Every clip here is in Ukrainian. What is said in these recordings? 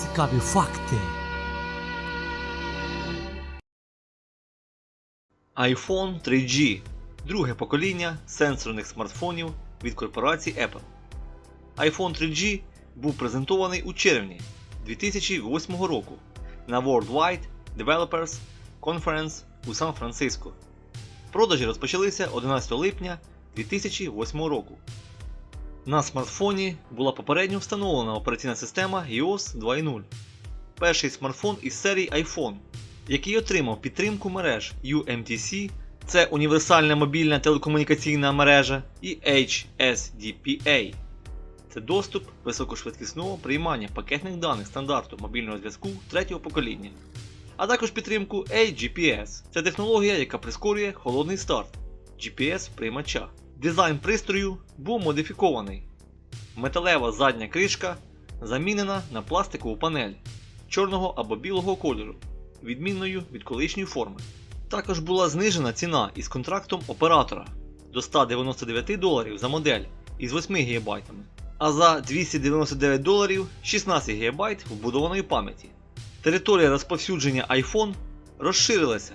Цікаві факти. iPhone 3G друге покоління сенсорних смартфонів від корпорації Apple. iPhone 3G був презентований у червні 2008 року на Worldwide Developers Conference у Сан-Франциско. Продажі розпочалися 11 липня 2008 року. На смартфоні була попередньо встановлена операційна система iOS 2.0. Перший смартфон із серії iPhone, який отримав підтримку мереж UMTC, це універсальна мобільна телекомунікаційна мережа, і HSDPA. Це доступ високошвидкісного приймання пакетних даних стандарту мобільного зв'язку третього покоління. А також підтримку AGPS. Це технологія, яка прискорює холодний старт GPS приймача. Дизайн пристрою був модифікований. Металева задня кришка замінена на пластикову панель чорного або білого кольору, відмінною від колишньої форми. Також була знижена ціна із контрактом оператора до 199 доларів за модель із 8 ГБ, а за 299 доларів 16 ГБ вбудованої пам'яті. Територія розповсюдження iPhone розширилася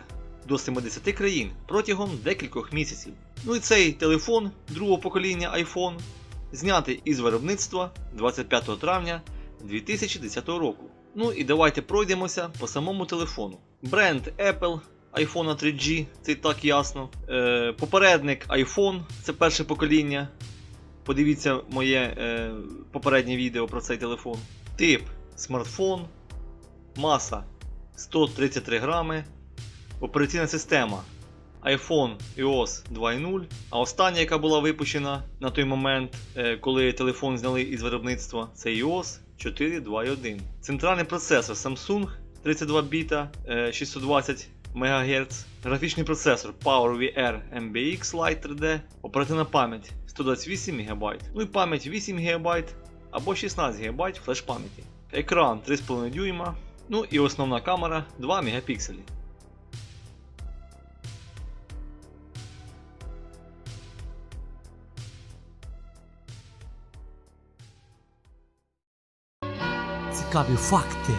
до 70 країн протягом декількох місяців. Ну і цей телефон другого покоління iPhone знятий із виробництва 25 травня 2010 року. Ну і давайте пройдемося по самому телефону. Бренд Apple iPhone 3G, це і так ясно. Е, попередник iPhone, це перше покоління. Подивіться моє е, попереднє відео про цей телефон. Тип смартфон, маса 133 грами, операційна система iPhone iOS 2.0, а остання, яка була випущена на той момент, е, коли телефон зняли із виробництва, це iOS 4.2.1. Центральний процесор Samsung 32 біта е, 620 МГц, графічний процесор PowerVR MBX Lite 3D, оперативна пам'ять 128 МБ, ну і пам'ять 8 ГБ або 16 ГБ флеш пам'яті. Екран 3,5 дюйма, ну і основна камера 2 мегапікселі. Цікаві факти.